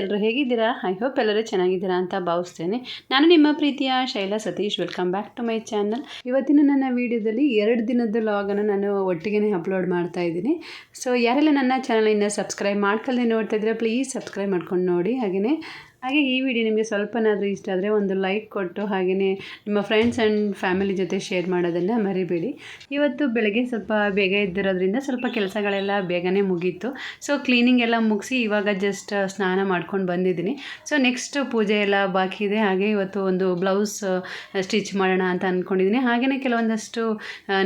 ಎಲ್ಲರೂ ಹೇಗಿದ್ದೀರಾ? I hope ಎಲ್ಲರೂ ಚೆನ್ನಾಗಿದ್ದೀರಾ ಅಂತ ಭಾವಿಸ್ತೇನೆ. ನಾನು ನಿಮ್ಮ ಪ್ರೀತಿಯ Shaila Satish. Welcome back to my channel ಇವತ್ತಿನ ನನ್ನ ವಿಡಿಯೋದಲ್ಲಿ ಎರಡು ದಿನದ ಲಾಗನ್ನು ನಾನು ಒಟ್ಟಿಗೆ ಅಪ್ಲೋಡ್ ಮಾಡ್ತಾ ಇದ್ದೀನಿ. ಸೊ ಯಾರೆಲ್ಲ ನನ್ನ ಚಾನಲ್ ಇನ್ನೂ ಸಬ್ಸ್ಕ್ರೈಬ್ ಮಾಡ್ಕೊಳ್ಳದೆ ನೋಡ್ತಾ ಇದ್ದೀರಾ ಪ್ಲೀಸ್ ಸಬ್ಸ್ಕ್ರೈಬ್ ಮಾಡ್ಕೊಂಡು ನೋಡಿ. ಹಾಗೆಯೇ ಹಾಗೆ ಈ ವಿಡಿಯೋ ನಿಮಗೆ ಸ್ವಲ್ಪನಾದರೂ ಇಷ್ಟ ಆದರೆ ಒಂದು ಲೈಕ್ ಕೊಟ್ಟು ಹಾಗೆಯೇ ನಿಮ್ಮ ಫ್ರೆಂಡ್ಸ್ ಆ್ಯಂಡ್ ಫ್ಯಾಮಿಲಿ ಜೊತೆ ಶೇರ್ ಮಾಡೋದನ್ನು ಮರಿಬೇಡಿ. ಇವತ್ತು ಬೆಳಗ್ಗೆ ಸ್ವಲ್ಪ ಬೇಗ ಎದ್ದಿರೋದ್ರಿಂದ ಸ್ವಲ್ಪ ಕೆಲಸಗಳೆಲ್ಲ ಬೇಗನೆ ಮುಗೀತು. ಸೊ ಕ್ಲೀನಿಂಗ್ ಎಲ್ಲ ಮುಗಿಸಿ ಇವಾಗ ಜಸ್ಟ್ ಸ್ನಾನ ಮಾಡ್ಕೊಂಡು ಬಂದಿದ್ದೀನಿ. ಸೊ ನೆಕ್ಸ್ಟ್ ಪೂಜೆ ಎಲ್ಲ ಬಾಕಿ ಇದೆ. ಹಾಗೆ ಇವತ್ತು ಒಂದು ಬ್ಲೌಸ್ ಸ್ಟಿಚ್ ಮಾಡೋಣ ಅಂತ ಅಂದ್ಕೊಂಡಿದ್ದೀನಿ ಹಾಗೆಯೇ ಕೆಲವೊಂದಷ್ಟು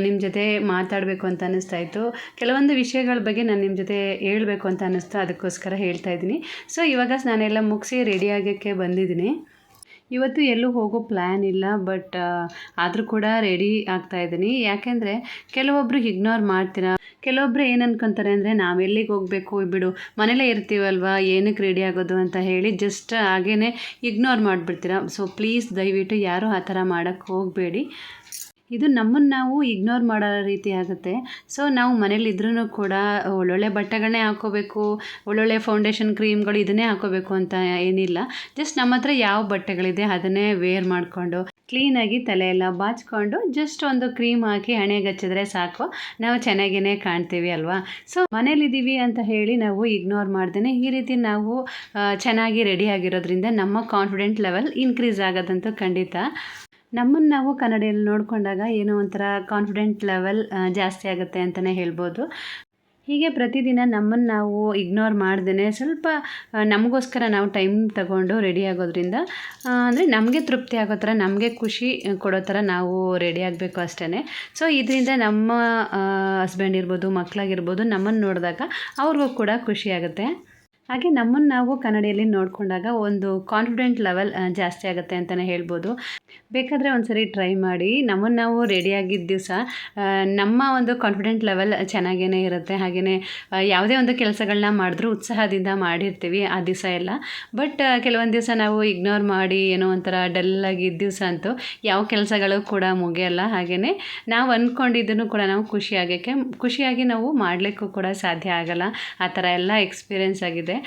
ನಿಮ್ಮ ಜೊತೆ ಮಾತಾಡಬೇಕು ಅಂತ ಅನ್ನಿಸ್ತಾ ಇತ್ತು. ಕೆಲವೊಂದು ವಿಷಯಗಳ ಬಗ್ಗೆ ನಾನು ನಿಮ್ಮ ಜೊತೆ ಹೇಳಬೇಕು ಅಂತ ಅನ್ನಿಸ್ತು ಅದಕ್ಕೋಸ್ಕರ ಹೇಳ್ತಾ ಇದ್ದೀನಿ. ಸೊ ಇವಾಗ ಸ್ನಾನ ಮುಗಿಸಿ ರೆಡಿ ಆಗೋಕ್ಕೆ ಬಂದಿದ್ದೀನಿ. ಇವತ್ತು ಎಲ್ಲೂ ಹೋಗೋ ಪ್ಲ್ಯಾನ್ ಇಲ್ಲ ಬಟ್ ಆದರೂ ಕೂಡ ರೆಡಿ ಆಗ್ತಾ ಇದ್ದೀನಿ. ಯಾಕೆಂದರೆ ಕೆಲವೊಬ್ಬರು ಇಗ್ನೋರ್ ಮಾಡ್ತೀರಾ? ಕೆಲವೊಬ್ಬರು ಏನು ಅನ್ಕೊತಾರೆ ಅಂದರೆ ನಾವೆಲ್ಲಿಗೆ ಹೋಗಬೇಕು? ಬಿಡು, ಮನೇಲೇ ಇರ್ತೀವಲ್ವಾ? ಏನಕ್ಕೆ ರೆಡಿ ಆಗೋದು? ಅಂತ ಹೇಳಿ ಜಸ್ಟ್ ಹಾಗೇ ಇಗ್ನೋರ್ ಮಾಡಿಬಿಡ್ತೀರಾ? ಸೊ ಪ್ಲೀಸ್ ದಯವಿಟ್ಟು ಯಾರೂ ಆ ಥರ ಮಾಡೋಕ್ಕೆ ಹೋಗಬೇಡಿ. ಇದು ನಮ್ಮನ್ನು ನಾವು ಇಗ್ನೋರ್ ಮಾಡೋ ರೀತಿ ಆಗುತ್ತೆ. ಸೊ ನಾವು ಮನೇಲಿದ್ರೂ ಕೂಡ ಒಳ್ಳೊಳ್ಳೆ ಬಟ್ಟೆಗಳನ್ನೇ ಹಾಕೋಬೇಕು, ಒಳ್ಳೊಳ್ಳೆ ಫೌಂಡೇಶನ್ ಕ್ರೀಮ್ಗಳು ಇದನ್ನೇ ಹಾಕೋಬೇಕು ಅಂತ ಏನಿಲ್ಲ. ಜಸ್ಟ್ ನಮ್ಮ ಹತ್ರ ಯಾವ ಬಟ್ಟೆಗಳಿದೆ ಅದನ್ನೇ ವೇರ್ ಮಾಡಿಕೊಂಡು ಕ್ಲೀನಾಗಿ ತಲೆಯೆಲ್ಲ ಬಾಚಿಕೊಂಡು ಜಸ್ಟ್ ಒಂದು ಕ್ರೀಮ್ ಹಾಕಿ ಹಣೆಗೆ ಹಚ್ಚಿದ್ರೆ ಸಾಕು. ನಾವು ಚೆನ್ನಾಗೇ ಕಾಣ್ತೀವಿ ಅಲ್ವಾ? ಸೊ ಮನೇಲಿದ್ದೀವಿ ಅಂತ ಹೇಳಿ ನಾವು ಇಗ್ನೋರ್ ಮಾಡ್ದೇ ಈ ರೀತಿ ನಾವು ಚೆನ್ನಾಗಿ ರೆಡಿ ಆಗಿರೋದ್ರಿಂದ ನಮ್ಮ ಕಾನ್ಫಿಡೆಂಟ್ ಲೆವೆಲ್ ಇನ್ಕ್ರೀಸ್ ಆಗೋದಂತೂ ಖಂಡಿತ. ನಮ್ಮನ್ನು ನಾವು ಕನ್ನಡಿಯಲ್ಲಿ ನೋಡಿಕೊಂಡಾಗ ಏನೋ ಒಂಥರ ಕಾನ್ಫಿಡೆಂಟ್ ಲೆವೆಲ್ ಜಾಸ್ತಿ ಆಗುತ್ತೆ ಅಂತಲೇ ಹೇಳ್ಬೋದು. ಹೀಗೆ ಪ್ರತಿದಿನ ನಮ್ಮನ್ನು ನಾವು ಇಗ್ನೋರ್ ಮಾಡ್ದೇ ಸ್ವಲ್ಪ ನಮಗೋಸ್ಕರ ನಾವು ಟೈಮ್ ತಗೊಂಡು ರೆಡಿ ಆಗೋದ್ರಿಂದ ಅಂದರೆ ನಮಗೆ ತೃಪ್ತಿ ಆಗೋ ಥರ, ನಮಗೆ ಖುಷಿ ಕೊಡೋ ಥರ ನಾವು ರೆಡಿ ಆಗಬೇಕು ಅಷ್ಟೇ ಸೊ ಇದರಿಂದ ನಮ್ಮ ಹಸ್ಬೆಂಡ್ ಇರ್ಬೋದು ಮಕ್ಕಳಾಗಿರ್ಬೋದು ನಮ್ಮನ್ನು ನೋಡಿದಾಗ ಅವ್ರಿಗೂ ಕೂಡ ಖುಷಿ ಆಗುತ್ತೆ. ಹಾಗೆ ನಮ್ಮನ್ನು ನಾವು ಕನ್ನಡಿಯಲ್ಲಿ ನೋಡಿಕೊಂಡಾಗ ಒಂದು ಕಾನ್ಫಿಡೆಂಟ್ ಲೆವೆಲ್ ಜಾಸ್ತಿ ಆಗುತ್ತೆ ಅಂತಲೇ ಹೇಳ್ಬೋದು. ಬೇಕಾದರೆ ಒಂದು ಸರಿ ಟ್ರೈ ಮಾಡಿ, ನಮ್ಮನ್ನು ನಾವು ರೆಡಿಯಾಗಿದ್ದ ದಿವಸ ನಮ್ಮ ಒಂದು ಕಾನ್ಫಿಡೆಂಟ್ ಲೆವೆಲ್ ಚೆನ್ನಾಗೇ ಇರುತ್ತೆ. ಹಾಗೆಯೇ ಯಾವುದೇ ಒಂದು ಕೆಲಸಗಳನ್ನ ಮಾಡಿದ್ರೂ ಉತ್ಸಾಹದಿಂದ ಮಾಡಿರ್ತೀವಿ ಆ ದಿವಸ ಎಲ್ಲ. ಬಟ್ ಕೆಲವೊಂದು ದಿವಸ ನಾವು ಇಗ್ನೋರ್ ಮಾಡಿ, ಏನೋ ಒಂಥರ ಡಲ್ಲಾಗಿ ಇದ್ದ ದಿವಸ ಅಂತೂ ಯಾವ ಕೆಲಸಗಳು ಕೂಡ ಮುಗಿಯಲ್ಲ. ಹಾಗೆಯೇ ನಾವು ಅಂದ್ಕೊಂಡಿದ್ದನ್ನು ಕೂಡ ನಾವು ಖುಷಿಯಾಗೋಕ್ಕೆ ಖುಷಿಯಾಗಿ ನಾವು ಮಾಡಲಿಕ್ಕೂ ಕೂಡ ಸಾಧ್ಯ ಆಗಲ್ಲ. ಆ ಥರ ಎಲ್ಲ ಎಕ್ಸ್ಪೀರಿಯೆನ್ಸ್ ಆಗಿದೆ.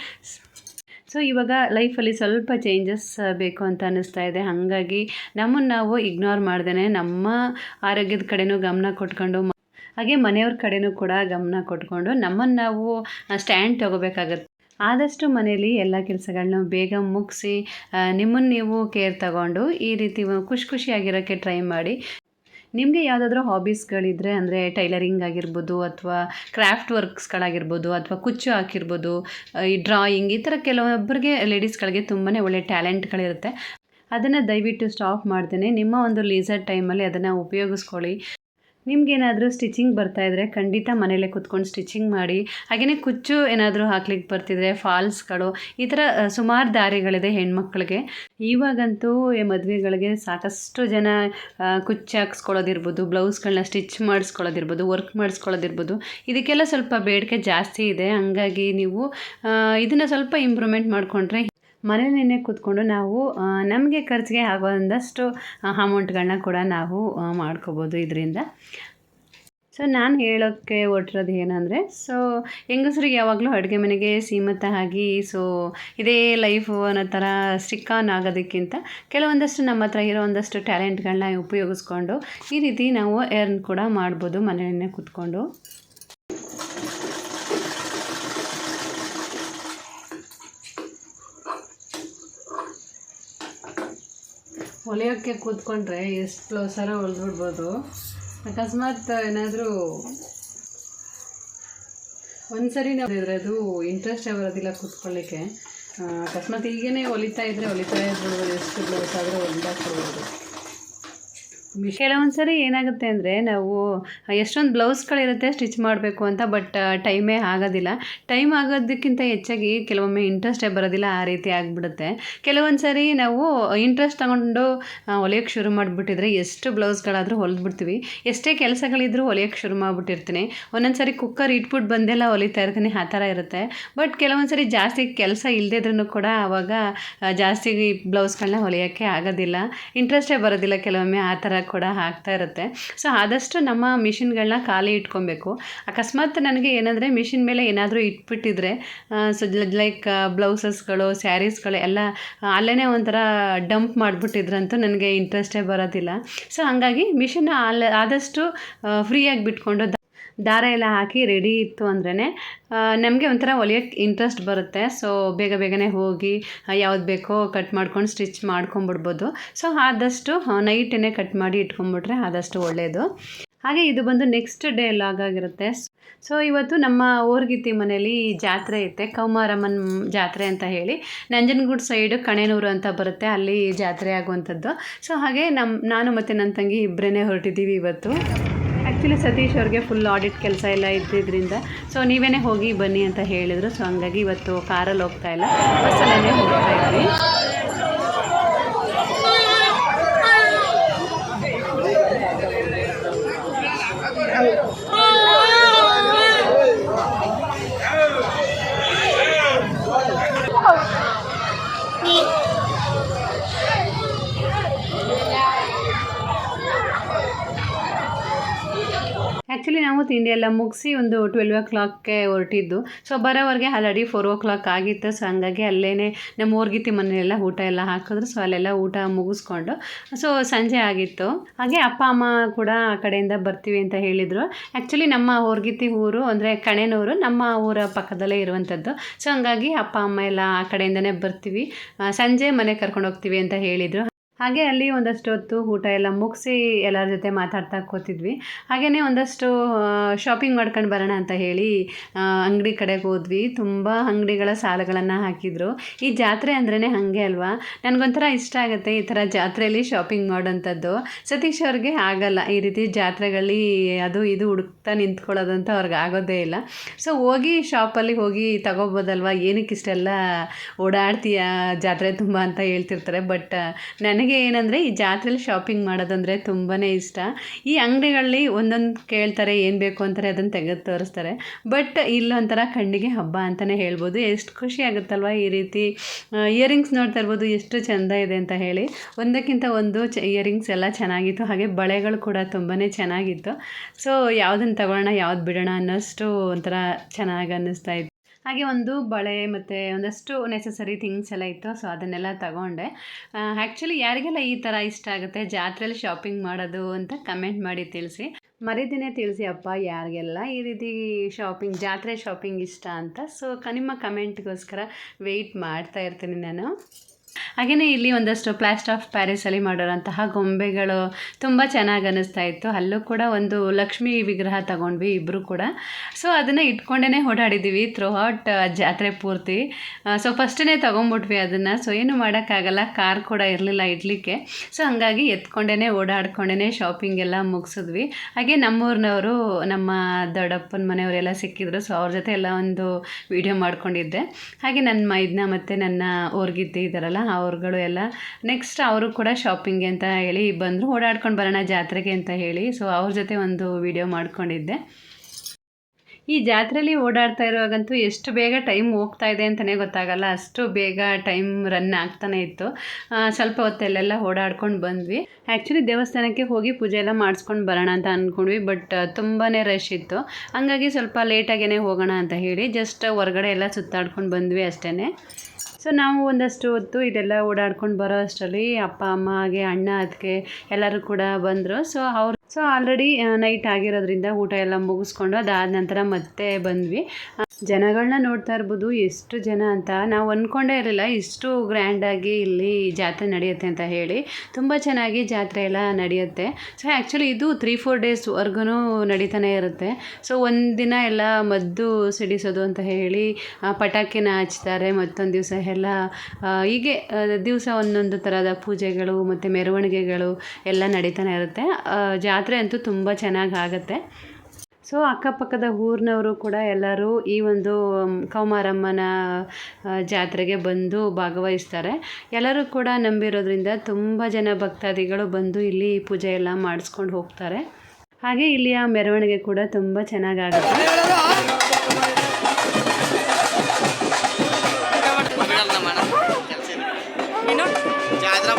ಸೊ ಇವಾಗ ಲೈಫಲ್ಲಿ ಸ್ವಲ್ಪ ಚೇಂಜಸ್ ಬೇಕು ಅಂತ ಅನ್ನಿಸ್ತಾ ಇದೆ. ಹಾಗಾಗಿ ನಮ್ಮನ್ನು ನಾವು ಇಗ್ನೋರ್ ಮಾಡ್ದೇ ನಮ್ಮ ಆರೋಗ್ಯದ ಕಡೆನೂ ಗಮನ ಕೊಟ್ಕೊಂಡು ಹಾಗೆ ಮನೆಯವ್ರ ಕಡೆನೂ ಕೂಡ ಗಮನ ಕೊಟ್ಕೊಂಡು ನಮ್ಮನ್ನು ನಾವು ಸ್ಟ್ಯಾಂಡ್ ತೊಗೋಬೇಕಾಗತ್ತೆ. ಆದಷ್ಟು ಮನೇಲಿ ಎಲ್ಲ ಕೆಲಸಗಳನ್ನ ಬೇಗ ಮುಗಿಸಿ ನಿಮ್ಮನ್ನು ನೀವು ಕೇರ್ ತಗೊಂಡು ಈ ರೀತಿ ಖುಷಿ ಖುಷಿಯಾಗಿರೋಕ್ಕೆ ಟ್ರೈ ಮಾಡಿ. ನಿಮಗೆ ಯಾವುದಾದ್ರೂ ಹಾಬೀಸ್ಗಳಿದ್ರೆ ಅಂದರೆ ಟೈಲರಿಂಗ್ ಆಗಿರ್ಬೋದು ಅಥವಾ ಕ್ರಾಫ್ಟ್ ವರ್ಕ್ಸ್ಗಳಾಗಿರ್ಬೋದು ಅಥವಾ ಕುಚ್ಚು ಹಾಕಿರ್ಬೋದು ಈ ಡ್ರಾಯಿಂಗ್ ಈ ಥರ ಕೆಲವೊಬ್ಬರಿಗೆ ಲೇಡೀಸ್ಗಳಿಗೆ ತುಂಬಾ ಒಳ್ಳೆ ಟ್ಯಾಲೆಂಟ್ಗಳಿರುತ್ತೆ ಅದನ್ನು ದಯವಿಟ್ಟು ಸ್ಟಾಪ್ ಮಾಡ್ತೇನೆ. ನಿಮ್ಮ ಒಂದು ಲೀಸರ್ ಟೈಮಲ್ಲಿ ಅದನ್ನು ಉಪಯೋಗಿಸ್ಕೊಳ್ಳಿ. ನಿಮ್ಗೇನಾದರೂ ಸ್ಟಿಚಿಂಗ್ ಬರ್ತಾಯಿದ್ರೆ ಖಂಡಿತ ಮನೇಲೇ ಕುತ್ಕೊಂಡು ಸ್ಟಿಚಿಂಗ್ ಮಾಡಿ ಹಾಗೆಯೇ ಕುಚ್ಚು ಏನಾದರೂ ಹಾಕ್ಲಿಕ್ಕೆ ಬರ್ತಿದ್ರೆ ಫಾಲ್ಸ್ಗಳು, ಈ ಥರ ಸುಮಾರು ದಾರಿಗಳಿದೆ ಹೆಣ್ಮಕ್ಳಿಗೆ. ಇವಾಗಂತೂ ಮದುವೆಗಳಿಗೆ ಸಾಕಷ್ಟು ಜನ ಕುಚ್ಚು ಹಾಕ್ಸ್ಕೊಳ್ಳೋದಿರ್ಬೋದು ಬ್ಲೌಸ್ಗಳನ್ನ ಸ್ಟಿಚ್ ಮಾಡಿಸ್ಕೊಳ್ಳೋದಿರ್ಬೋದು, ವರ್ಕ್ ಮಾಡಿಸ್ಕೊಳ್ಳೋದಿರ್ಬೋದು, ಇದಕ್ಕೆಲ್ಲ ಸ್ವಲ್ಪ ಬೇಡಿಕೆ ಜಾಸ್ತಿ ಇದೆ. ಹಂಗಾಗಿ ನೀವು ಇದನ್ನು ಸ್ವಲ್ಪ ಇಂಪ್ರೂವ್ಮೆಂಟ್ ಮಾಡಿಕೊಂಡ್ರೆ ಮನೆಯಲ್ಲೇ ಕೂತ್ಕೊಂಡು ನಾವು ನಮಗೆ ಖರ್ಚಿಗೆ ಆಗೋದಷ್ಟು ಅಮೌಂಟ್ಗಳನ್ನ ಕೂಡ ನಾವು ಮಾಡ್ಕೋಬೋದು ಇದರಿಂದ. ಸೊ ನಾನು ಹೇಳೋಕ್ಕೆ ಹೊರಟಿರೋದು ಏನಂದರೆ ಸೊ ಹೆಂಗಸ್ರಿಗೆ ಯಾವಾಗಲೂ ಅಡುಗೆ ಮನೆಗೆ ಸೀಮಿತ ಆಗಿ ಸೊ ಇದೇ ಲೈಫು ಅನ್ನೋ ಥರ ಸ್ಟಿಕ್ ಆನ್ ಆಗೋದಕ್ಕಿಂತ ಕೆಲವೊಂದಷ್ಟು ನಮ್ಮ ಹತ್ರ ಇರೋ ಒಂದಷ್ಟು ಟ್ಯಾಲೆಂಟ್ಗಳನ್ನ ಉಪಯೋಗಿಸ್ಕೊಂಡು ಈ ರೀತಿ ನಾವು ಎರ್ನ್ ಕೂಡ ಮಾಡ್ಬೋದು ಮನೆಯಲ್ಲೇ ಕೂತ್ಕೊಂಡು. ಹೊಲಿಯೋಕ್ಕೆ ಕೂತ್ಕೊಂಡ್ರೆ ಎಷ್ಟು ಸಲ ಹೊಲಿದ್ಬಿಡ್ಬೋದು. ಅಕಸ್ಮಾತ್ ಏನಾದರೂ ಒಂದು ಸರಿ ನೋಡಿದರೆ ಅದು ಇಂಟ್ರೆಸ್ಟೇ ಬರೋದಿಲ್ಲ ಕೂತ್ಕೊಳ್ಳಿಕ್ಕೆ. ಅಕಸ್ಮಾತ್ ಈಗೇನೆ ಹೊಲಿತಾ ಇದ್ದರೆ ಹೊಲಿತಾ ಇದ್ಬಿಡ್ಬೋದು ಎಷ್ಟು ಬ್ಲೌಸ್ ಆದರೂ ಹೊಲಿದಾಕ್ಬಿಡ್ಬೋದು ಕೆಲವೊಂದು ಸರಿ ಏನಾಗುತ್ತೆ ಅಂದರೆ ನಾವು ಎಷ್ಟೊಂದು ಬ್ಲೌಸ್ಗಳಿರುತ್ತೆ ಸ್ಟಿಚ್ ಮಾಡಬೇಕು ಅಂತ ಬಟ್ ಟೈಮೇ ಆಗೋದಿಲ್ಲ. ಟೈಮ್ ಆಗೋದಕ್ಕಿಂತ ಹೆಚ್ಚಾಗಿ ಕೆಲವೊಮ್ಮೆ ಇಂಟ್ರೆಸ್ಟೇ ಬರೋದಿಲ್ಲ, ಆ ರೀತಿ ಆಗಿಬಿಡುತ್ತೆ. ಕೆಲವೊಂದು ಸರಿ ನಾವು ಇಂಟ್ರೆಸ್ಟ್ ತಗೊಂಡು ಹೊಲಿಯೋಕ್ಕೆ ಶುರು ಮಾಡಿಬಿಟ್ಟಿದ್ರೆ ಎಷ್ಟು ಬ್ಲೌಸ್ಗಳಾದರೂ ಹೊಲಿದ್ಬಿಡ್ತೀವಿ. ಎಷ್ಟೇ ಕೆಲಸಗಳಿದ್ರೂ ಹೊಲಿಯೋಕ್ಕೆ ಶುರು ಮಾಡಿಬಿಟ್ಟಿರ್ತೀನಿ. ಒಂದೊಂದು ಸರಿ ಕುಕ್ಕರ್ ಇಟ್ಬಿಟ್ಟು ಬಂದೆಲ್ಲ ಹೊಲಿತಾ ಇರ್ತೀನಿ, ಆ ಥರ ಇರುತ್ತೆ. ಬಟ್ ಕೆಲವೊಂದು ಸರಿ ಜಾಸ್ತಿ ಕೆಲಸ ಇಲ್ಲದಿದ್ರೂ ಕೂಡ ಆವಾಗ ಜಾಸ್ತಿ ಬ್ಲೌಸ್ಗಳನ್ನ ಹೊಲಿಯೋಕ್ಕೆ ಆಗೋದಿಲ್ಲ. ಇಂಟ್ರೆಸ್ಟೇ ಬರೋದಿಲ್ಲ ಕೆಲವೊಮ್ಮೆ ಆ ಥರ ಕೂಡ ಆಗ್ತಾ ಇರುತ್ತೆ. ಸೊ ಆದಷ್ಟು ನಮ್ಮ ಮಿಷಿನ್ಗಳನ್ನ ಖಾಲಿ ಇಟ್ಕೊಬೇಕು. ಅಕಸ್ಮಾತ್ ನನಗೆ ಏನಂದರೆ ಮಿಷಿನ್ ಮೇಲೆ ಏನಾದರೂ ಇಟ್ಬಿಟ್ಟಿದ್ರೆ ಸೊ ಲೈಕ್ ಬ್ಲೌಸಸ್ಗಳು, ಸ್ಯಾರೀಸ್ಗಳು ಎಲ್ಲ ಅಲ್ಲೇ ಒಂಥರ ಡಂಪ್ ಮಾಡಿಬಿಟ್ಟಿದ್ರಂತೂ ನನಗೆ ಇಂಟ್ರೆಸ್ಟೇ ಬರೋದಿಲ್ಲ. ಸೊ ಹಾಗಾಗಿ ಮಿಷಿನ್ ಅಲ್ಲ ಆದಷ್ಟು ಫ್ರೀಯಾಗಿ ಬಿಟ್ಕೊಂಡು ದಾರ ಎಲ್ಲ ಹಾಕಿ ರೆಡಿ ಇತ್ತು ಅಂದ್ರೇ ನಮಗೆ ಒಂಥರ ಹೊಲಿಯೋಕ್ಕೆ ಇಂಟ್ರೆಸ್ಟ್ ಬರುತ್ತೆ. ಸೊ ಬೇಗ ಬೇಗನೆ ಹೋಗಿ ಯಾವ್ದು ಬೇಕೋ ಕಟ್ ಮಾಡ್ಕೊಂಡು ಸ್ಟಿಚ್ ಮಾಡ್ಕೊಂಬಿಡ್ಬೋದು. ಸೊ ಆದಷ್ಟು ನೈಟೇ ಕಟ್ ಮಾಡಿ ಇಟ್ಕೊಂಬಿಟ್ರೆ ಆದಷ್ಟು ಒಳ್ಳೆಯದು ಹಾಗೆ ಇದು ಬಂದು ನೆಕ್ಸ್ಟ್ ಡೇ ಲಾಗ್ ಆಗಿರುತ್ತೆ. ಸೊ ಇವತ್ತು ನಮ್ಮ ಓರ್ಗಿತಿ ಮನೇಲಿ ಜಾತ್ರೆ ಐತೆ, ಕೌಮಾರಮ್ಮನ ಜಾತ್ರೆ ಅಂತ ಹೇಳಿ. ನಂಜನಗೂಡು ಸೈಡು ಕಣೆನೂರು ಅಂತ ಬರುತ್ತೆ, ಅಲ್ಲಿ ಜಾತ್ರೆ ಆಗುವಂಥದ್ದು. ಸೊ ಹಾಗೆ ನಮ್ಮ ನಾನು ಮತ್ತು ನನ್ನ ತಂಗಿ ಇಬ್ಬರೇ ಹೊರಟಿದ್ದೀವಿ ಇವತ್ತು. ಆ್ಯಕ್ಚುಲಿ ಸತೀಶ್ ಅವ್ರಿಗೆ ಫುಲ್ ಆಡಿಟ್ ಕೆಲಸ ಎಲ್ಲ ಇದ್ದಿದ್ದರಿಂದ ಸೊ ನೀವೇ ಹೋಗಿ ಬನ್ನಿ ಅಂತ ಹೇಳಿದರು. ಸೊ ಹಂಗಾಗಿ ಇವತ್ತು ಕಾರಲ್ಲಿ ಹೋಗ್ತಾ ಇಲ್ಲ. ಬಸ್ಸಲ್ಲೇ ಹೋಗ್ತಾ ಇದ್ವಿ. ತಿಂಡಿ ಎಲ್ಲ ಮುಗಿಸಿ ಒಂದು ಟ್ವೆಲ್ವ್ ಓ ಕ್ಲಾಕ್ಗೆ ಹೊರಟಿದ್ದು. ಸೊ ಬರೋವರೆಗೆ ಆಲ್ರೆಡಿ ಫೋರ್ ಓ ಕ್ಲಾಕ್ ಆಗಿತ್ತು. ಸೊ ಹಂಗಾಗಿ ಅಲ್ಲೇ ನಮ್ಮ ಊರ್ಗಿತಿ ಮನೆಯೆಲ್ಲ ಊಟ ಎಲ್ಲ ಹಾಕಿದ್ರು. ಸೊ ಅಲ್ಲೆಲ್ಲ ಊಟ ಮುಗಿಸ್ಕೊಂಡು. ಸೊ ಸಂಜೆ ಆಗಿತ್ತು. ಹಾಗೆ ಅಪ್ಪ, ಅಮ್ಮ ಕೂಡ ಆ ಕಡೆಯಿಂದ ಬರ್ತೀವಿ ಅಂತ ಹೇಳಿದರು. ಆ್ಯಕ್ಚುಲಿ ನಮ್ಮ ಊರ್ಗಿತಿ ಊರು ಅಂದರೆ ಕಣೆನೂರು, ನಮ್ಮ ಊರ ಪಕ್ಕದಲ್ಲೇ ಇರುವಂಥದ್ದು. ಸೊ ಹಂಗಾಗಿ ಅಪ್ಪ, ಅಮ್ಮ ಎಲ್ಲ ಆ ಕಡೆಯಿಂದನೇ ಬರ್ತೀವಿ. ಸಂಜೆ ಮನೆ ಕರ್ಕೊಂಡು ಹೋಗ್ತೀವಿ ಅಂತ ಹೇಳಿದರು. ಹಾಗೆ ಅಲ್ಲಿ ಒಂದಷ್ಟು ಹೊತ್ತು ಊಟ ಎಲ್ಲ ಮುಗಿಸಿ ಎಲ್ಲರ ಜೊತೆ ಮಾತಾಡ್ತಾ ಕೂತಿದ್ವಿ. ಹಾಗೆಯೇ ಒಂದಷ್ಟು ಶಾಪಿಂಗ್ ಮಾಡ್ಕೊಂಡು ಬರೋಣ ಅಂತ ಹೇಳಿ ಅಂಗಡಿ ಕಡೆಗೆ ಹೋದ್ವಿ. ತುಂಬ ಅಂಗಡಿಗಳ ಸಾಲಗಳನ್ನು ಹಾಕಿದ್ರು. ಈ ಜಾತ್ರೆ ಅಂದ್ರೇ ಹಾಗೆ ಅಲ್ವಾ? ನನಗೊಂಥರ ಇಷ್ಟ ಆಗುತ್ತೆ ಈ ಥರ ಜಾತ್ರೆಯಲ್ಲಿ ಶಾಪಿಂಗ್ ಮಾಡೋಂಥದ್ದು ಸತೀಶ್ ಅವ್ರಿಗೆ ಆಗಲ್ಲ. ಈ ರೀತಿ ಜಾತ್ರೆಗಳಲ್ಲಿ ಅದು ಇದು ಹುಡುಕ್ತಾ ನಿಂತ್ಕೊಳ್ಳೋದಂತ ಅವ್ರಿಗೆ ಆಗೋದೇ ಇಲ್ಲ. ಸೊ ಹೋಗಿ ಶಾಪಲ್ಲಿ ಹೋಗಿ ತಗೋಬೋದಲ್ವಾ? ಏನಕ್ಕೆ ಇಷ್ಟೆಲ್ಲ ಓಡಾಡ್ತೀಯ ಜಾತ್ರೆ ತುಂಬ ಅಂತ ಹೇಳ್ತಿರ್ತಾರೆ. ಬಟ್ ನನಗೆ ಏನಂದರೆ ಈ ಜಾತ್ರೆಯಲ್ಲಿ ಶಾಪಿಂಗ್ ಮಾಡೋದಂದರೆ ತುಂಬಾ ಇಷ್ಟ. ಈ ಅಂಗಡಿಗಳಲ್ಲಿ ಒಂದೊಂದು ಕೇಳ್ತಾರೆ ಏನು ಬೇಕು ಅಂತಾರೆ ಅದನ್ನು ತೆಗೆದು ತೋರಿಸ್ತಾರೆ. ಬಟ್ ಇಲ್ಲೊಂಥರ ಕಣ್ಣಿಗೆ ಹಬ್ಬ ಅಂತಲೇ ಹೇಳ್ಬೋದು. ಎಷ್ಟು ಖುಷಿ ಆಗುತ್ತಲ್ವ ಈ ರೀತಿ ಇಯರಿಂಗ್ಸ್ ನೋಡ್ತಾ ಇರ್ಬೋದು. ಎಷ್ಟು ಚೆಂದ ಇದೆ ಅಂತ ಹೇಳಿ. ಒಂದಕ್ಕಿಂತ ಒಂದು ಚ ಇಯರಿಂಗ್ಸ್ ಎಲ್ಲ ಚೆನ್ನಾಗಿತ್ತು. ಹಾಗೆ ಬಳೆಗಳು ಕೂಡ ತುಂಬಾ ಚೆನ್ನಾಗಿತ್ತು. ಸೊ ಯಾವುದನ್ನು ತಗೊಳ್ಳೋಣ, ಯಾವ್ದು ಬಿಡೋಣ ಅನ್ನೋಷ್ಟು ಒಂಥರ ಚೆನ್ನಾಗಿ ಅನ್ನಿಸ್ತಾ ಇತ್ತು. ಹಾಗೆ ಒಂದು ಬಳೆ ಮತ್ತು ಒಂದಷ್ಟು ನೆಸಸರಿ ಥಿಂಗ್ಸ್ ಎಲ್ಲ ಇತ್ತು ಸೊ ಅದನ್ನೆಲ್ಲ ತಗೊಂಡೆ. ಆ್ಯಕ್ಚುಲಿ ಯಾರಿಗೆಲ್ಲ ಈ ಥರ ಇಷ್ಟ ಆಗುತ್ತೆ ಜಾತ್ರೆಯಲ್ಲಿ ಶಾಪಿಂಗ್ ಮಾಡೋದು ಅಂತ ಕಮೆಂಟ್ ಮಾಡಿ ತಿಳಿಸಿ. ಮರಿದಿನೇ ತಿಳಿಸಿ, ಅಪ್ಪ, ಯಾರಿಗೆಲ್ಲ ಈ ರೀತಿ ಶಾಪಿಂಗ್ ಜಾತ್ರೆ ಶಾಪಿಂಗ್ ಇಷ್ಟ ಅಂತ? ಸೊ ನಿಮ್ಮ ಕಮೆಂಟ್ಗೋಸ್ಕರ ವೆಯ್ಟ್ ಮಾಡ್ತಾ ಇರ್ತೀನಿ ನಾನು. ಹಾಗೆಯೇ ಇಲ್ಲಿ ಒಂದಷ್ಟು ಪ್ಲಾಸ್ಟ್ ಆಫ್ ಪ್ಯಾರಿಸಲ್ಲಿ ಮಾಡಿರೋಂತಹ ಗೊಂಬೆಗಳು ತುಂಬ ಚೆನ್ನಾಗಿ ಅನ್ನಿಸ್ತಾ ಇತ್ತು. ಅಲ್ಲೂ ಕೂಡ ಒಂದು ಲಕ್ಷ್ಮಿ ವಿಗ್ರಹ ತಗೊಂಡ್ವಿ ಇಬ್ಬರು ಕೂಡ. ಸೊ ಅದನ್ನು ಇಟ್ಕೊಂಡೇ ಓಡಾಡಿದ್ದೀವಿ ಥ್ರೂ ಔಟ್ ಜಾತ್ರೆ ಪೂರ್ತಿ. ಸೊ ಫಸ್ಟೇ ತೊಗೊಂಬಿಟ್ವಿ ಅದನ್ನು. ಸೊ ಏನು ಮಾಡೋಕ್ಕಾಗಲ್ಲ ಕಾರ್ ಕೂಡ ಇರಲಿಲ್ಲ ಇಡ್ಲಿಕ್ಕೆ. ಸೊ ಹಾಗಾಗಿ ಎತ್ಕೊಂಡೇ ಓಡಾಡ್ಕೊಂಡೇ ಶಾಪಿಂಗ್ ಎಲ್ಲ ಮುಗಿಸಿದ್ವಿ. ಹಾಗೆ ನಮ್ಮೂರಿನವರು, ನಮ್ಮ ದೊಡ್ಡಪ್ಪನ ಮನೆಯವರೆಲ್ಲ ಸಿಕ್ಕಿದ್ರು. ಸೊ ಅವ್ರ ಜೊತೆ ಎಲ್ಲ ಒಂದು ವಿಡಿಯೋ ಮಾಡ್ಕೊಂಡಿದ್ದೆ. ಹಾಗೆ ನನ್ನ ಮೈದ್ನ ಮತ್ತು ನನ್ನ ಊರ್ಗಿದ್ದೆ ಇದ್ದಾರಲ್ಲ ಅವ್ರುಗಳು ಎಲ್ಲ. ನೆಕ್ಸ್ಟ್ ಅವರು ಕೂಡ ಶಾಪಿಂಗ್ಗೆ ಅಂತ ಹೇಳಿ ಬಂದರು. ಓಡಾಡ್ಕೊಂಡು ಬರೋಣ ಜಾತ್ರೆಗೆ ಅಂತ ಹೇಳಿ. ಸೊ ಅವ್ರ ಜೊತೆ ಒಂದು ವಿಡಿಯೋ ಮಾಡ್ಕೊಂಡಿದ್ದೆ. ಈ ಜಾತ್ರೆಯಲ್ಲಿ ಓಡಾಡ್ತಾ ಇರುವಾಗಂತೂ ಎಷ್ಟು ಬೇಗ ಟೈಮ್ ಹೋಗ್ತಾ ಇದೆ ಅಂತಲೇ ಗೊತ್ತಾಗಲ್ಲ. ಅಷ್ಟು ಬೇಗ ಟೈಮ್ ರನ್ ಆಗ್ತಾನೆ ಇತ್ತು. ಸ್ವಲ್ಪ ಹೊತ್ತಲ್ಲೆಲ್ಲ ಓಡಾಡ್ಕೊಂಡು ಬಂದ್ವಿ. ಆ್ಯಕ್ಚುಲಿ ದೇವಸ್ಥಾನಕ್ಕೆ ಹೋಗಿ ಪೂಜೆ ಎಲ್ಲ ಮಾಡಿಸ್ಕೊಂಡು ಬರೋಣ ಅಂತ ಅಂದ್ಕೊಂಡ್ವಿ ಬಟ್ ತುಂಬಾ ರಶ್ ಇತ್ತು. ಹಂಗಾಗಿ ಸ್ವಲ್ಪ ಲೇಟಾಗೇ ಹೋಗೋಣ ಅಂತ ಹೇಳಿ ಜಸ್ಟ್ ಹೊರಗಡೆ ಎಲ್ಲ ಸುತ್ತಾಡ್ಕೊಂಡು ಬಂದ್ವಿ ಅಷ್ಟೇ ಸೊ ನಾವು ಒಂದಷ್ಟು ಹೊತ್ತು ಇದೆಲ್ಲ ಓಡಾಡ್ಕೊಂಡು ಬರೋ ಅಷ್ಟರಲ್ಲಿ ಅಪ್ಪ, ಅಮ್ಮ ಹಾಗೆ ಅಣ್ಣ ಅದಕ್ಕೆ ಎಲ್ಲರೂ ಕೂಡ ಬಂದರು. ಸೊ ಅವ್ರು ಸೊ ಆಲ್ರೆಡಿ ನೈಟ್ ಆಗಿರೋದ್ರಿಂದ ಊಟ ಎಲ್ಲ ಮುಗಿಸ್ಕೊಂಡು ಅದಾದ ನಂತರ ಮತ್ತೆ ಬಂದ್ವಿ. ಜನಗಳನ್ನ ನೋಡ್ತಾ ಇರ್ಬೋದು ಎಷ್ಟು ಜನ ಅಂತ. ನಾವು ಅಂದ್ಕೊಂಡೇ ಇರಲಿಲ್ಲ ಇಷ್ಟು ಗ್ರ್ಯಾಂಡಾಗಿ ಇಲ್ಲಿ ಜಾತ್ರೆ ನಡೆಯುತ್ತೆ ಅಂತ ಹೇಳಿ. ತುಂಬ ಚೆನ್ನಾಗಿ ಜಾತ್ರೆ ಎಲ್ಲ ನಡೆಯುತ್ತೆ. ಸೊ ಆ್ಯಕ್ಚುಲಿ ಇದು ತ್ರೀ ಫೋರ್ ಡೇಸ್ವರೆಗೂ ನಡೀತಾನೆ ಇರುತ್ತೆ. ಸೊ ಒಂದಿನ ಎಲ್ಲ ಮದ್ದು ಸಿಡಿಸೋದು ಅಂತ ಹೇಳಿ ಪಟಾಕಿನ ಹಚ್ತಾರೆ ಮತ್ತೊಂದು ದಿವಸ ಎಲ್ಲ ಹೀಗೆ ದಿವಸ ಒಂದೊಂದು ಥರದ ಪೂಜೆಗಳು ಮತ್ತು ಮೆರವಣಿಗೆಗಳು ಎಲ್ಲ ನಡೀತಾನೆ ಇರುತ್ತೆ. ಆ, ಜಾತ್ರೆ ಅಂತೂ ತುಂಬ ಚೆನ್ನಾಗಿ ಆಗುತ್ತೆ ಸೊ ಅಕ್ಕಪಕ್ಕದ ಊರಿನವರು ಕೂಡ ಎಲ್ಲರೂ ಈ ಒಂದು ಕೌಮಾರಮ್ಮನ ಜಾತ್ರೆಗೆ ಬಂದು ಭಾಗವಹಿಸ್ತಾರೆ. ಎಲ್ಲರೂ ಕೂಡ ನಂಬಿರೋದ್ರಿಂದ ತುಂಬ ಜನ ಭಕ್ತಾದಿಗಳು ಬಂದು ಇಲ್ಲಿ ಪೂಜೆ ಎಲ್ಲ ಮಾಡಿಸ್ಕೊಂಡು ಹೋಗ್ತಾರೆ. ಹಾಗೆ ಇಲ್ಲಿಯ ಮೆರವಣಿಗೆ ಕೂಡ ತುಂಬ ಚೆನ್ನಾಗಾಗುತ್ತೆ. ಜಾತ್ರಾ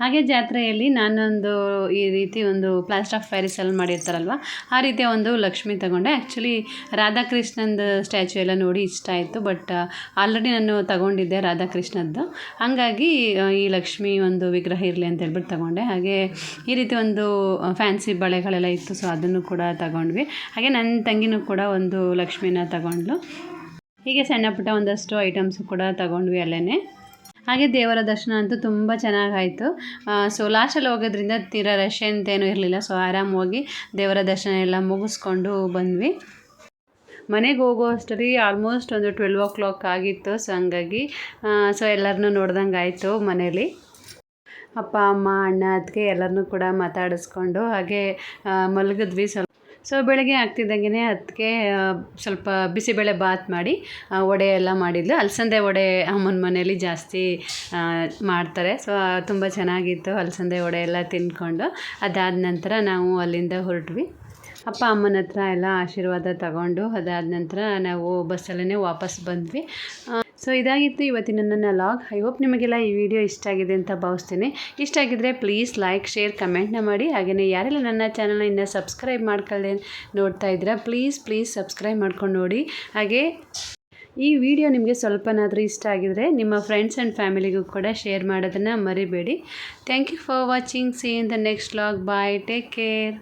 ಹಾಗೆ ಜಾತ್ರೆಯಲ್ಲಿ ನಾನೊಂದು ಈ ರೀತಿ ಒಂದು ಪ್ಲಾಸ್ಟರ್ ಆಫ್ ಪ್ಯಾರಿಸಲ್ಲಿ ಮಾಡಿರ್ತಾರಲ್ವ, ಆ ರೀತಿಯ ಒಂದು ಲಕ್ಷ್ಮಿ ತಗೊಂಡೆ. ಆ್ಯಕ್ಚುಲಿ ರಾಧಾಕೃಷ್ಣಂದು ಸ್ಟ್ಯಾಚು ಎಲ್ಲ ನೋಡಿ ಇಷ್ಟ ಆಯಿತು ಬಟ್ ಆಲ್ರೆಡಿ ನಾನು ತಗೊಂಡಿದ್ದೆ ರಾಧಾಕೃಷ್ಣದ್ದು. ಹಾಗಾಗಿ ಈ ಲಕ್ಷ್ಮಿ ಒಂದು ವಿಗ್ರಹ ಇರಲಿ ಅಂತ ಹೇಳ್ಬಿಟ್ಟು ತಗೊಂಡೆ. ಹಾಗೆ ಈ ರೀತಿ ಒಂದು ಫ್ಯಾನ್ಸಿ ಬಳೆಗಳೆಲ್ಲ ಇತ್ತು ಸೊ ಅದನ್ನು ಕೂಡ ತಗೊಂಡ್ವಿ. ಹಾಗೆ ನನ್ನ ತಂಗಿನೂ ಕೂಡ ಒಂದು ಲಕ್ಷ್ಮಿನ ತಗೊಂಡ್ಲು. ಹೀಗೆ ಸಣ್ಣ ಪುಟ್ಟ ಒಂದಷ್ಟು ಐಟಮ್ಸು ಕೂಡ ತಗೊಂಡ್ವಿ ಅಲ್ಲೇ ಹಾಗೆ ದೇವರ ದರ್ಶನ ಅಂತೂ ತುಂಬ ಚೆನ್ನಾಗಾಯಿತು. ಸೊ ಲಾಸ್ಟಲ್ಲಿ ಹೋಗೋದ್ರಿಂದ ತೀರಾ ರಶ್ ಅಂತೇನೂ ಇರಲಿಲ್ಲ. ಸೊ ಆರಾಮಾಗಿ ದೇವರ ದರ್ಶನ ಎಲ್ಲ ಮುಗಿಸ್ಕೊಂಡು ಬಂದ್ವಿ. ಮನೆಗೆ ಹೋಗೋ ಅಷ್ಟರಲ್ಲಿ ಆಲ್ಮೋಸ್ಟ್ ಒಂದು ಟ್ವೆಲ್ವ್ ಓ ಕ್ಲಾಕ್ ಆಗಿತ್ತು. ಸೊ ಹಂಗಾಗಿ ಸೊ ಎಲ್ಲರನ್ನೂ ನೋಡ್ದಂಗೆ ಆಯಿತು ಮನೇಲಿ. ಅಪ್ಪ, ಅಮ್ಮ, ಅಣ್ಣ ಅದಕ್ಕೆ ಎಲ್ಲರನ್ನೂ ಕೂಡ ಮಾತಾಡಿಸ್ಕೊಂಡು ಹಾಗೆ ಮಲಗಿದ್ವಿ. ಸ್ವಲ್ಪ ಸೊ ಬೆಳಗ್ಗೆ ಆಗ್ತಿದ್ದಂಗೆ ಅದಕ್ಕೆ ಸ್ವಲ್ಪ ಬಿಸಿಬೇಳೆ ಬಾತ್ ಮಾಡಿ ವಡೆ ಎಲ್ಲ ಮಾಡಿದ್ಲು. ಅಲಸಂದೆ ವಡೆ ಅಮ್ಮನ ಮನೇಲಿ ಜಾಸ್ತಿ ಮಾಡ್ತಾರೆ. ಸೊ ತುಂಬ ಚೆನ್ನಾಗಿತ್ತು ಅಲಸಂದೆ ವಡೆ ಎಲ್ಲ ತಿಂದ್ಕೊಂಡು. ಅದಾದ ನಂತರ ನಾವು ಅಲ್ಲಿಂದ ಹೊರಟ್ವಿ. ಅಪ್ಪ ಅಮ್ಮನ ಹತ್ರ ಎಲ್ಲ ಆಶೀರ್ವಾದ ತಗೊಂಡು ಅದಾದ ನಂತರ ನಾವು ಬಸ್ಸಲ್ಲೇ ವಾಪಸ್ ಬಂದ್ವಿ. ಸೊ ಇದಾಗಿತ್ತು ಇವತ್ತಿನ ನನ್ನ ಲಾಗ್. ಐ ಹೋಪ್ ನಿಮಗೆಲ್ಲ ಈ ವಿಡಿಯೋ ಇಷ್ಟ ಆಗಿದೆ ಅಂತ ಭಾವಿಸ್ತೀನಿ. ಇಷ್ಟ ಆಗಿದ್ದರೆ ಪ್ಲೀಸ್ ಲೈಕ್ ಶೇರ್ ಕಮೆಂಟ್ನ ಮಾಡಿ. ಹಾಗೆಯೇ ಯಾರೆಲ್ಲ ನನ್ನ ಚಾನಲ್ನ ಇನ್ನೂ ಸಬ್ಸ್ಕ್ರೈಬ್ ಮಾಡ್ಕೊಳ್ಳದೆ ನೋಡ್ತಾ ಇದ್ದೀರಾ ಪ್ಲೀಸ್ ಪ್ಲೀಸ್ ಸಬ್ಸ್ಕ್ರೈಬ್ ಮಾಡ್ಕೊಂಡು ನೋಡಿ. ಹಾಗೆ ಈ ವಿಡಿಯೋ ನಿಮಗೆ ಸ್ವಲ್ಪನಾದರೂ ಇಷ್ಟ ಆಗಿದರೆ ನಿಮ್ಮ ಫ್ರೆಂಡ್ಸ್ ಆ್ಯಂಡ್ ಫ್ಯಾಮಿಲಿಗೂ ಕೂಡ ಶೇರ್ ಮಾಡೋದನ್ನು ಮರಿಬೇಡಿ. Thank you for watching see in the next log bye take care